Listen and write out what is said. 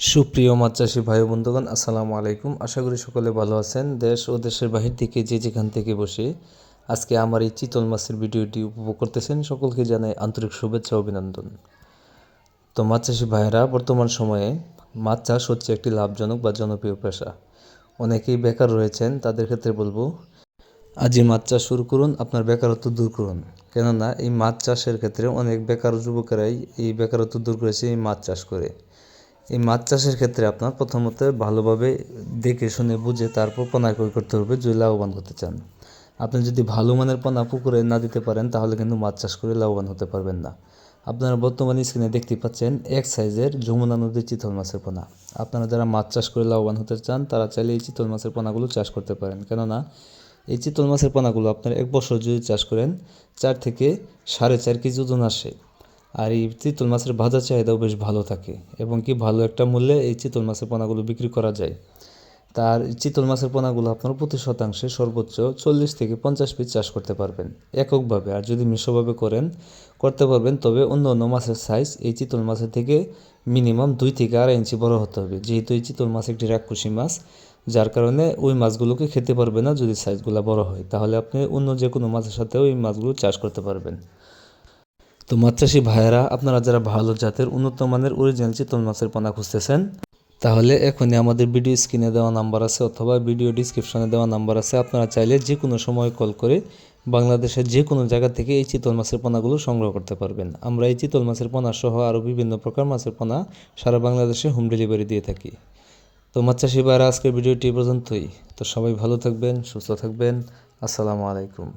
সুপ্রিয় মাছ চাষি ভাই বন্ধুগণ, আসসালামু আলাইকুম। আশা করি সকলে ভালো আছেন। দেশ ও দেশের বাহির থেকে যে যেখান থেকে বসে আজকে আমার এই চিতল মাছের ভিডিওটি উপভোগ করতেছেন, সকলকে জানাই আন্তরিক শুভেচ্ছা অভিনন্দন। তো মাছ চাষি ভাইয়েরা, বর্তমান সময়ে মাছ চাষ হচ্ছে একটি লাভজনক বা জনপ্রিয় পেশা। অনেকেই বেকার রয়েছেন, তাদের ক্ষেত্রে বলব, আজই মাছ চাষ শুরু করুন, আপনার বেকারত্ব দূর করুন। কেননা, এই মাছ চাষের ক্ষেত্রে অনেক বেকার যুবকেরাই এই বেকারত্ব দূর করেছে, এই মাছ চাষ করে। এই মাছ চাষের ক্ষেত্রে আপনার প্রথমত ভালোভাবে দেখে শুনে বুঝে তারপর পোনা ক্রয় করতে হবে যদি লাভবান হতে চান। আপনি যদি ভালো মানের পোনা পুকুরে না দিতে পারেন, তাহলে কিন্তু মাছ চাষ করে লাভবান হতে পারবেন না। আপনারা বর্তমানে স্ক্রিনে দেখতে পাচ্ছেন এক সাইজের যমুনা নদীর চিতল মাছের পোনা। আপনারা যারা মাছ চাষ করে লাভবান হতে চান, তারা চাইলে এই চিতল মাছের পোনাগুলো চাষ করতে পারেন। কেননা, এই চিতল মাছের পোনাগুলো আপনারা এক বছর যদি চাষ করেন, চার থেকে সাড়ে চার কেজি ওজন আসে। আর এই চিতল মাছের ভাজা চাহিদাও বেশ ভালো থাকে এবং কি ভালো একটা মূল্যে এই চিতল মাছের পোনাগুলো বিক্রি করা যায়। তার চিতল মাছের পোনাগুলো আপনার প্রতি শতাংশে সর্বোচ্চ চল্লিশ থেকে পঞ্চাশ পিস চাষ করতে পারবেন এককভাবে। আর যদি মিশ্রভাবে করেন, করতে পারবেন, তবে অন্য অন্য মাছের সাইজ এই চিতল মাছের থেকে মিনিমাম দুই থেকে আড়াই ইঞ্চি বড় হতে হবে। যেহেতু এই চিতল মাছ একটি রাক্ষসী মাছ, যার কারণে ওই মাছগুলোকে খেতে পারবে না যদি সাইজগুলো বড় হয়। তাহলে আপনি অন্য যে কোনো মাছের সাথেও এই মাছগুলো চাষ করতে পারবেন। তো মাছ চাষি ভাইয়েরা, আপনারা যারা ভালো জাতের উন্নত মানের অরিজিনাল চিতল মাছের পোনা খুঁজতেছেন, তাহলে এখনই আমাদের ভিডিও স্ক্রিনে দেওয়া নাম্বার আছে অথবা ভিডিও ডিসক্রিপশনে দেওয়া নাম্বার আছে। আপনারা চাইলে যে কোনো সময় কল করে বাংলাদেশের যে কোনো জায়গা থেকে এই চিতল মাছের পোনাগুলো সংগ্রহ করতে পারবেন। আমরা এই চিতল মাছের পোনা সহ আরও বিভিন্ন প্রকার মাছের পোনা সারা বাংলাদেশে হোম ডেলিভারি দিয়ে থাকি। তো মাছ চাষি ভাইয়েরা, আজকের ভিডিওটি পর্যন্তই। তো সবাই ভালো থাকবেন, সুস্থ থাকবেন। আসসালামু আলাইকুম।